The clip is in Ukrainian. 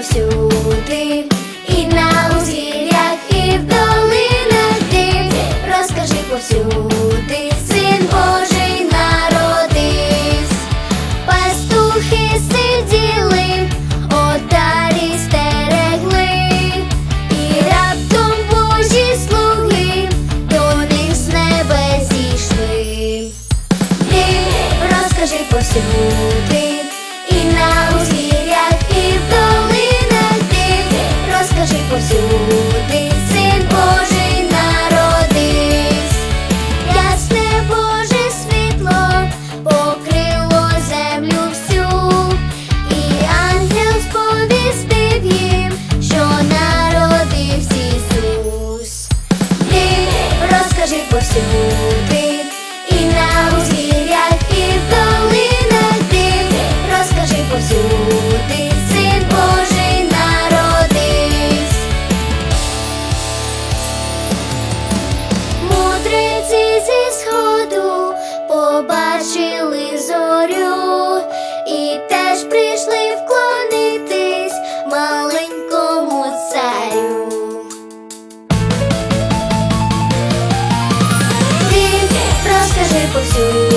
повсюди, і на узір'ях, і в долинах розкажи повсюди. se possui.